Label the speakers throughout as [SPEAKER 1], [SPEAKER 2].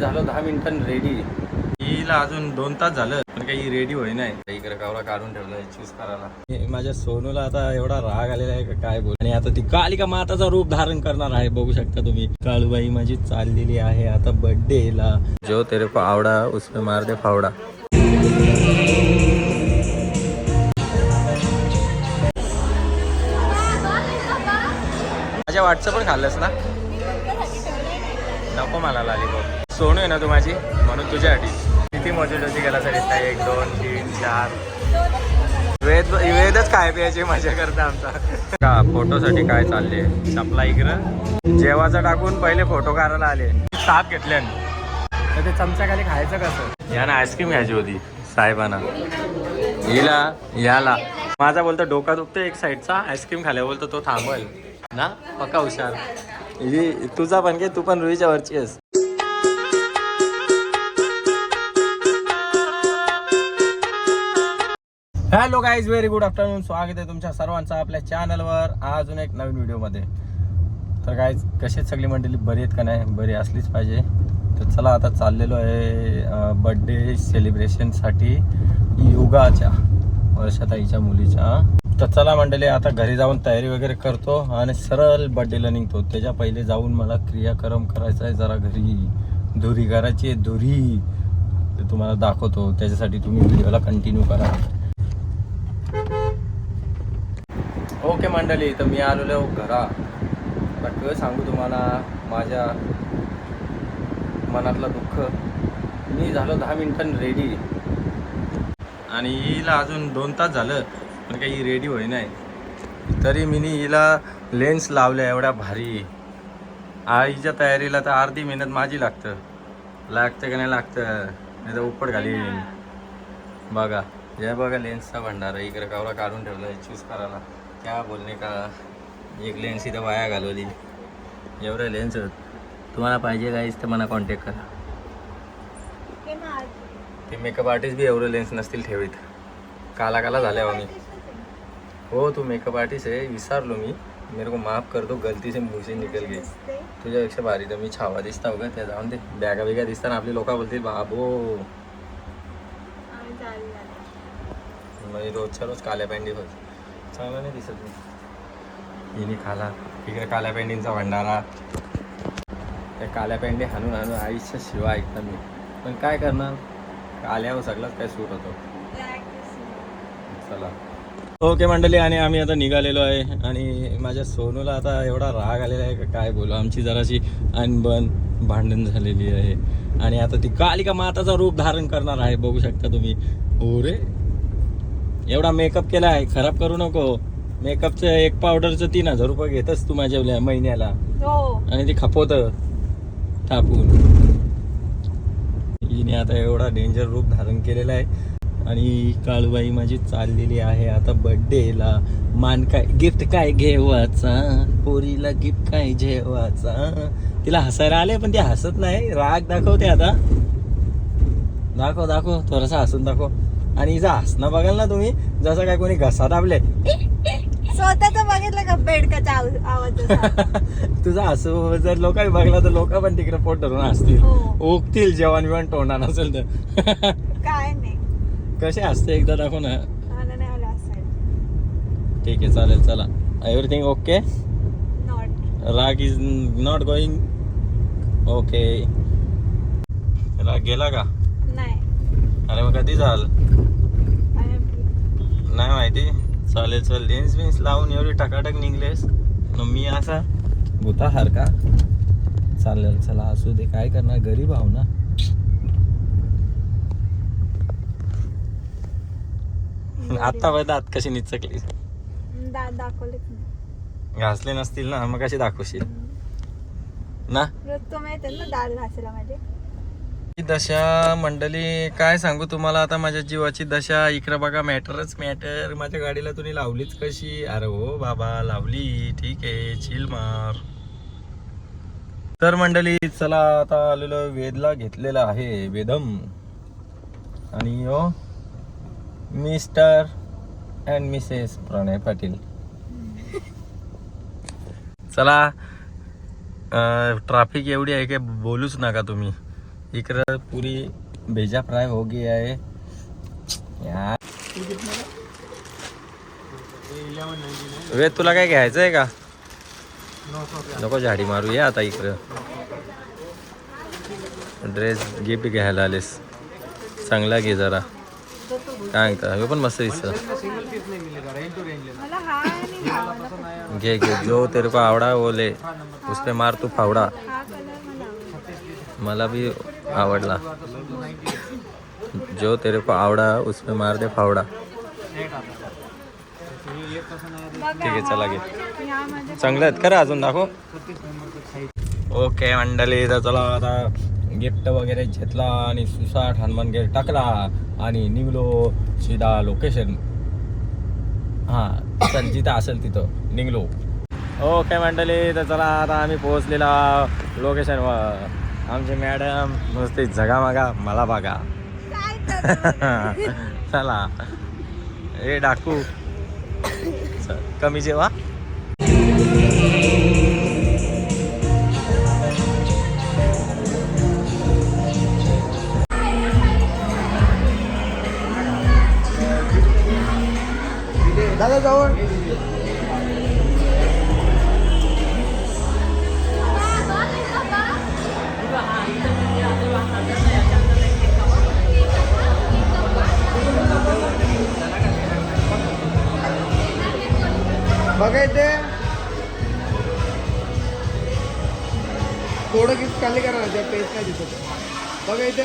[SPEAKER 1] झालो दहा मिनिटांनी रेडी हिला अजून दोन तास झालं पण काही रेडी होई नाही. इकडे कावला काढून ठेवलाय चूज करायला. हे माझ्या सोनूला आता एवढा राग आलेला आहे का काय बोल आणि आता ती कालिका माताचा रूप धारण करणार आहे बघू शकता तुम्ही. काळूबाई माझी चाललेली आहे आता बर्थडे ला जो तेरे को आवडा उसमें मार दे फावडा. माझ्या वाटचं पण खाल्लंस ना? नको मला लॉलीपॉप सोनू आहे ना तू माझी? म्हणून तुझ्यासाठी. किती मजेत होती गेला सर काय एक दोन तीन चार. वेद वेदच काय प्यायची मजा करता आमचा. का फोटोसाठी काय चालले? सप्लाय इकडं? जेवाचं टाकून पहिले फोटो काढायला आले. साप घेतले तर ते चमच्याखाली खायचं कसं? यानं आईस्क्रीम घ्यायची होती साहेबांना. हिला याला. माझा बोलतो डोका दुखतो एक साईडचा आईस्क्रीम खाल्या बोलतो तो थांबल. ना? पक्का हुशार. ही तुझा पण घे तू पण रुईच्या वरची आहेस. Hello guys very good afternoon स्वागत आहे तुमच्या सर्वांचं आपल्या चॅनलवर अजून एक नवीन व्हिडिओमध्ये तर गाईज कशीच सगळी मंडळी? बरी आहेत का नाही? बरी असलीच पाहिजे. तर चला आता चाललेलो आहे बड्डे सेलिब्रेशनसाठी योगाच्या वर्षाताईच्या मुलीच्या. तर चला मंडळी आता घरी जाऊन तयारी वगैरे करतो आणि सरळ बड्डेला निघतो. त्याच्या पहिले जाऊन मला क्रियाक्रम करायचा आहे जरा घरी. धुरी करायची आहे धुरी ते तुम्हाला दाखवतो. त्याच्यासाठी तुम्ही व्हिडिओला कंटिन्यू करा. ओके मंडळी तर मी आलेलो आहे घरा. आता क सांगू तुम्हाला माझ्या मनातलं दुःख मी झालो दहा मिनिटांनी रेडी आणि हिला अजून दोन तास झालं पण काही रेडी होई नाही तरी मी हिला लेन्स लावल्या एवढ्या भारी. आईच्या तयारीला तर अर्धी मेहनत माझी लागतं. लागतं का नाही लागतं? नाही तर उपट घाली बघा या बघा लेन्सचा भंडारा इकडे कावला काढून ठेवला आहे चूज करायला. क्या बोलणे का? एक लेन्स इथं वाया घालवली. एवढे लेन्स तुम्हाला पाहिजे गाईस तर मला कॉन्टॅक्ट करा. ते मेकअप आर्टिस्ट बी एवढं लेन्स नसतील ठेवीत. काला काला झाल्या हो मी. हो तू मेकअप आर्टिस्ट आहे विसरलो मी. मेरे को माफ कर दो गलती से से निकल गई. तुझ्यापेक्षा भारी तर मी छावा दिसता का त्या जाऊन दे. बॅगा बिगा दिसताना आपली लोक बोलतील बाबो. म्हणजे रोजच्या रोज काल्या पॅन्टी होत चांगलं नाही दिसत मी. हिने खाला. इकडे काल्या पेंडींचा भंडारा. त्या काल्या पेंडी हाणून हाणून आयुष्य शिवा ऐकता मी. पण काय करणार? काल्यावर सगळंच काय सूट होतो. चला. ओके मंडळी आणि आम्ही आता निघालेलो आहे. आणि माझ्या सोनूला आता एवढा राग आलेला आहे का काय बोलू? आमची जराशी अनबन भांडण झालेली आहे. आणि आता ती कालिका माताचा रूप धारण करणार आहे. बघू शकता तुम्ही. हो रे एवढा मेकअप केला आहे खराब करू नको. मेकअपचं एक पावडरचं तीन हजार रुपये घेतच तू माझ्या महिन्याला.
[SPEAKER 2] हो.
[SPEAKER 1] आणि ते खपवत. थापून. हिने आता एवढा डेंजर रूप धारण केलेला आहे. आणि काळूबाई माझी चाललेली आहे आता बर्थडेला मान काय गिफ्ट काय घेवाचा पोरीला गिफ्ट काय जेवाचा तिला हसायला आले पण ती हसत नाही. राग दाखवते आता. दाखव दाखव. थोडासा हसून दाखव. आणि हिचा हसणं बघाल ना तुम्ही जसं काय कोणी घसा दाबले
[SPEAKER 2] स्वतःच बघितलं का बेडकाचा आव- आवाज?
[SPEAKER 1] तुझा हसू जर लोकांनी बघला तर लोक पण तिकडे पोट धरून हसतील.
[SPEAKER 2] हो.
[SPEAKER 1] ओकतील जेवण बिवण तोंडा नसेल तर.
[SPEAKER 2] काय नाही.
[SPEAKER 1] कसे हसते एकदा दाखव ना. ठीक आहे चालेल चला. एव्हरीथिंग ओके राग इज नॉट गोईंग ओके राग गेला का?
[SPEAKER 2] नाही.
[SPEAKER 1] अरे मग कधी झाल? नाही माहिती चालेल चल लेन्स बिन्स लावून एवढी टकाटक निघलेस. मी असा भूता का? चालेल चला असू दे. काय करणार? गरीब आहो ना. आत्ता बघ दात कशी निचकली? घासले नसतील ना मग कशी दाखवशील? ना?
[SPEAKER 2] दाल घासायला माझे?
[SPEAKER 1] दशा मंडळी काय सांगू तुम्हाला? आता माझ्या जीवाची दशा इकडं बघा मॅटरच मॅटर. माझ्या गाडीला तुम्ही लावलीच कशी? अरे हो बाबा लावली. ठीक आहे चिल मार. तर मंडळी चला आता आलेलो वेदला घेतलेला आहे वेदम. आणि ओ Mr and Mrs Pranay Patil. चला ट्राफिक एवढी आहे की बोलूच नका तुम्ही. इकडं पुरी भेजा फ्राय हो गया है। यार। वेद तुला काय घ्यायचं आहे का? नको झाडी मारू या आता इकडं. ड्रेस गिफ्ट घ्यायला आलेस. चांगला घे जरा. काय म्हणता? हे पण मस्त दिसत. घे घे. जो तेरे को आवडा वो ले. उस पे मार तू फावडा.
[SPEAKER 2] मला आवडतो.
[SPEAKER 1] आवडला. जो तेरे को आवडा उसमें मार दे फावडा. ठीक आहे चला घे. चांगले आहेत खरं अजून? दाखव. ओके मंडळी तर चला आता गिफ्ट वगैरे घेतला आणि सुसाट हनुमान गेट टाकला आणि निघलो सीधा लोकेशन हा चल जिथं असेल तिथं निघलो. ओके मंडळी तर चला आता आम्ही पोहोचलेला लोकेशनवर आमचे मॅडम नुसते जगामागा मला बघा? चला. ए डाकू. कमी जेवा.
[SPEAKER 3] दादा जवळ बघा इथे थोडं गिफ्ट खाली करा पेस्ट नाही दिसत बघा इथे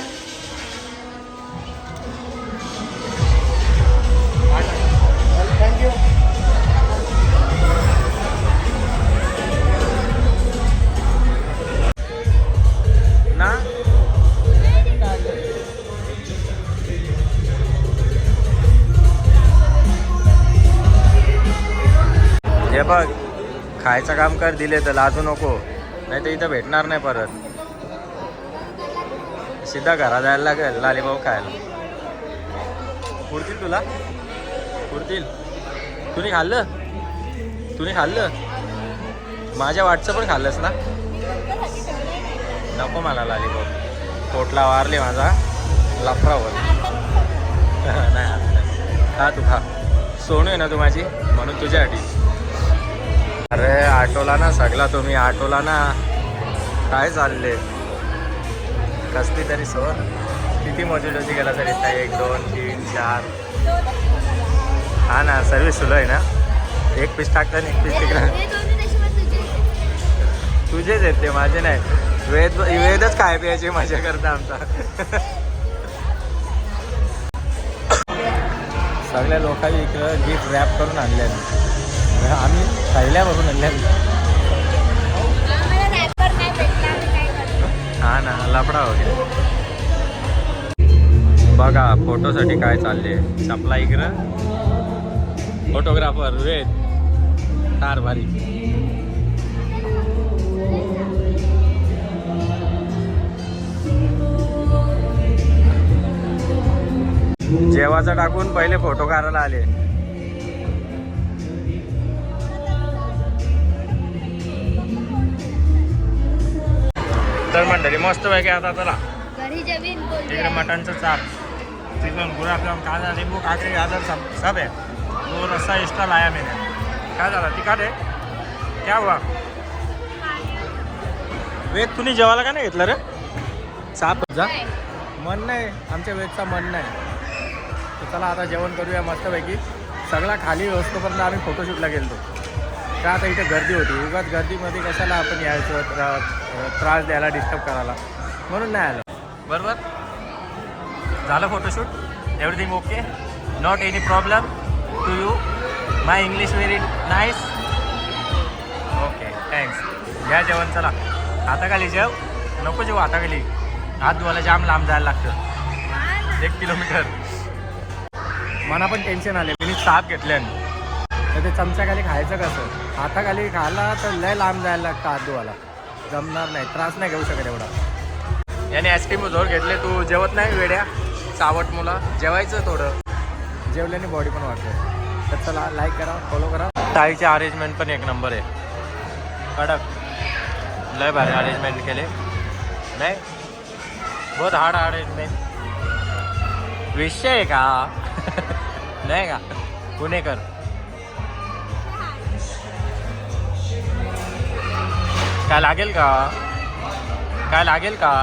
[SPEAKER 1] खायचं काम कर दिले तर लाजू नको. नाही तर इथं भेटणार नाही परत. सिद्धा घरा जायला लागेल लालीभाऊ खायला. पुरतील तुला? पुरतील. तुम्ही खाल्लं? तुम्ही खाल्लं? माझ्या वाटचं पण खाल्लंस ना? नको मला लालीभाऊ. पोटला वारले माझा. लफरावर. नाही नाही. हा तू खा. सोनू आहे ना तू माझी? म्हणून तुझ्यासाठी. अरे आटोला ना सगला तुम्ही आटोला ना. काय चालले? कसली तरी सोन किती मजुरी होती गेला तरी काय एक दोन तीन चार. हा ना सर्विस सुरू आहे ना? एक पीस टाकता आणि एक पीस तिकडं. तुझेच आहेत ते माझे नाही. वेद वेदच काय प्यायची मजा करता आमचा. सगळ्या लोकांनी इकडं गिफ्ट रॅप करून आणले आम्ही
[SPEAKER 2] काय करतो
[SPEAKER 1] हा ना लफडा वगैरे बघा फोटोसाठी काय चालले? चपला इकडं. फोटोग्राफर वेद तार भारी. जेवाचं टाकून पहिले फोटो काढायला आले. मंडळी मस्त पैकी आता चला. इकडे मटनचं चाप चिकन गुलाबजाम कांदा लिंबू काकडी गाजर सब सब है दो रस्सा एक्स्ट्रा लाया मैंने काय झाला? तिखट आहे? क्या हुआ? वेद तुम्ही जेवायला का नाही घेतलं रे? चाप जा. मन नाही. आमच्या वेदचा मन नाही. तर चला आता जेवण करूया मस्तपैकी सगळा खाली व्यवस्थेपर्यंत आम्ही फोटोशूटला गेलो का आता इथे गर्दी होती. उगाच गर्दीमध्ये कशाला आपण यायचो? त्रा- त्रास द्यायला डिस्टर्ब करायला. म्हणून नाही आलो. बरोबर? झालं photoshoot everything okay not any problem to you my English very nice okay thanks घ्या जेवण चला. हाताखाली जेव. नको जेव हाताखाली. हात धुवायला जाम लांब जायला लागतं. एक किलोमीटर. मला पण टेन्शन आले मी साप घेतल्याने. तर ते चमच्याखाली खायचं कसं? हाताखाली खायला तर लय लांब जायला लागतं हात धुवायला जमणार नाही त्रास नाही घेऊ शकत एवढा. याने आईस्क्रीम जोर घेतले तू जेवत नाही वेड्या? चावट मुला जेवायचं थोडं. जेवल्याने बॉडी पण वाटते तर चला लाईक करा फॉलो करा. टाळीचे अरेंजमेंट पण एक नंबर आहे. कडक. लय भारी अरेंजमेंट केले. नाही? बहुत हार्ड इनमें विषय आहे का? नाही का? पुणेकर. काय लागेल का? काय लागेल का?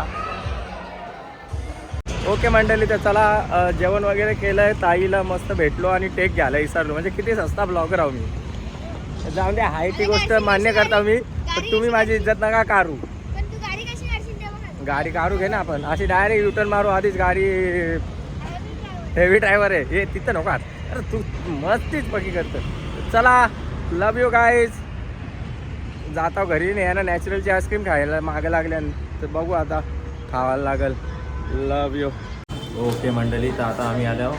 [SPEAKER 1] ओके मंडळी तर चला जेवण वगैरे केलंय ताईला मस्त भेटलो आणि टेक घ्यायला विसरलो. म्हणजे किती सस्ता ब्लॉगर आहो मी. जाऊन द्या हाय ती गोष्ट मान्य करता मी पण तुम्ही माझी इज्जत नका
[SPEAKER 2] तू गाडी
[SPEAKER 1] काढू घे ना आपण. अशी डायरेक्ट युटर्न मारू आधीच गाडी हेवी ड्रायव्हर आहे. हे तिथं नको. अरे तू मस्तीच पकी करतो चला लव यू गाईज जाता घरी नाही ना नॅचरलची आईस्क्रीम खायला मागे लागल्या तर बघू आता खावायला लागल. लव यू ओके मंडळी तर आता आम्ही आलो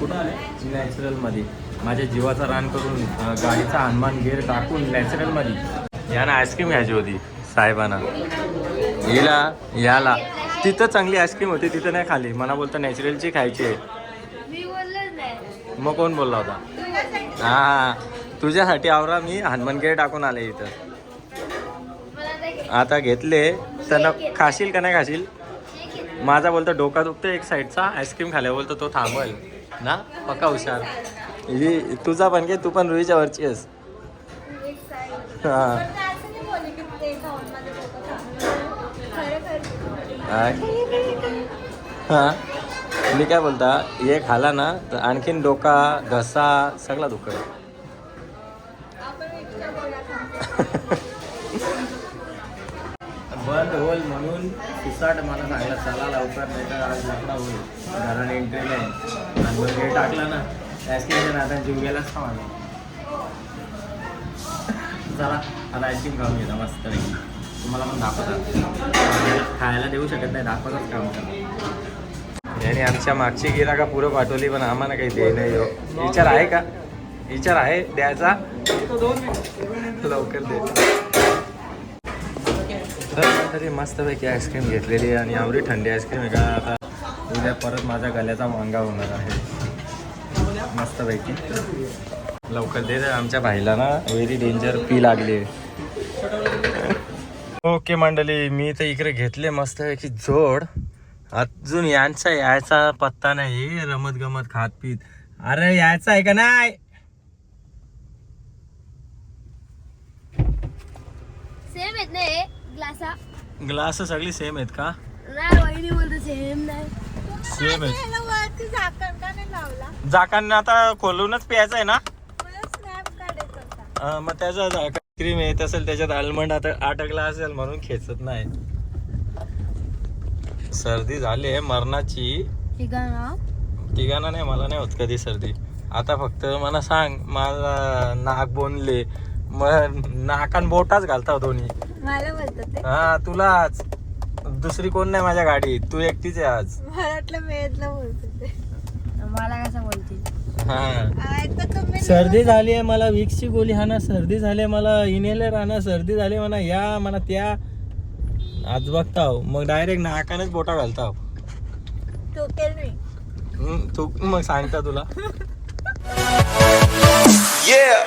[SPEAKER 1] कुठं आले? नॅचरलमध्ये माझ्या जीवाचा रान करून गाडीचा हनुमान गेअर टाकून नॅचरलमध्ये यानं आईस्क्रीम घ्यायची होती साहेबांना. हिला याला. तिथं चांगली आईस्क्रीम होती तिथं नाही खाली मला बोलतं नॅचरलची खायची आहे.
[SPEAKER 2] मी बोललोच नाही.
[SPEAKER 1] मग कोण बोलला होता? हा. तुझ्यासाठी आवरा मी हनुमान गेअर टाकून आले इथं.
[SPEAKER 2] आता
[SPEAKER 1] घेतले त्यांना खाशील का नाही खाशील? माझा बोलतो डोका दुखतो एक साईडचा आईस्क्रीम खाल्या बोलतो तो थांबल. ना? पक्का हुशार. ही तुझा पण घे तू पण रुईच्या वरची आहेस. हा? हा. मी काय बोलता हे खाला ना तर आणखीन डोका घसा सगळा दुखत बंद होल म्हणून सुसाट मला सांगला चला लवकर नाही तर आज लफडा होईल. घराने एंट्री नाही. आणि मग हे टाकलं ना आईस्क्रीमच्या आता जीव गेलाच का माझा. चला आता आईस्क्रीम खाऊन घेता मस्त तुम्हाला पण दाखवतात खायला देऊ शकत नाही दाखवतच काम करा. याने आमच्या मागची गेला का पुरं पाठवली पण आम्हाला काही दे नाही हो. विचार आहे का? विचार आहे द्यायचा. लवकर दे. तरी मस्तपैकी आईस्क्रीम घेतलेली आहे आणि एवढी थंडी आईस्क्रीम आहे का? आता उद्या परत माझ्या गल्याचा वांगा होणार आहे. मस्तपैकी. लवकर दे आमच्या भाईला ना. व्हेरी डेंजर पी लागली ओके मंडळी मी तर इकडे घेतले मस्तपैकी जोड. अजून यांचा यायचा पत्ता नाही. रमत गमत खात पीत अरे यायचा आहे का नाही?
[SPEAKER 2] आहेत ना हे? ग्लासा.
[SPEAKER 1] ग्लास सगळी सेम आहेत का?
[SPEAKER 2] नाही वहिनी बोलतो सेम नाही.
[SPEAKER 1] सेम
[SPEAKER 2] वरती झाकण का नाही लावला?
[SPEAKER 1] जाकांना आता खोलूनच प्यायचं आहे ना?
[SPEAKER 2] मला स्नॅप काढायचा होता.
[SPEAKER 1] अं, मग त्याचा क्रीम येत असेल त्याच्यात आल्मंड आता अटकला असेल म्हणून खेचत नाही. सर्दी झाली आहे मरणाची.
[SPEAKER 2] ठिकाणा
[SPEAKER 1] तिघांना नाही मला नाही होत कधी सर्दी. आता फक्त मला सांग मला नाक बोनले. मग नाकान बोटाच घालता हो दोन्ही.
[SPEAKER 2] मला बोलतात ते.
[SPEAKER 1] हा तुलाच. दुसरी कोण नाही माझ्या गाडीत. तू एकटीच आहे आज.
[SPEAKER 2] मला वाटलं मेदला बोलतात ते. मला कसं बोलतील?
[SPEAKER 1] हा. सर्दी झाली आहे मला विक्सची गोळी हा ना सर्दी झाली आहे मला इनेलर हा ना सर्दी झाली आहे म्हणा या म्हणा त्या. आज बघता हो मग डायरेक्ट नाकानेच बोटा घालता.
[SPEAKER 2] टोकेल मी.
[SPEAKER 1] हम्म, तू मग सांगता तुला.
[SPEAKER 4] Yeah.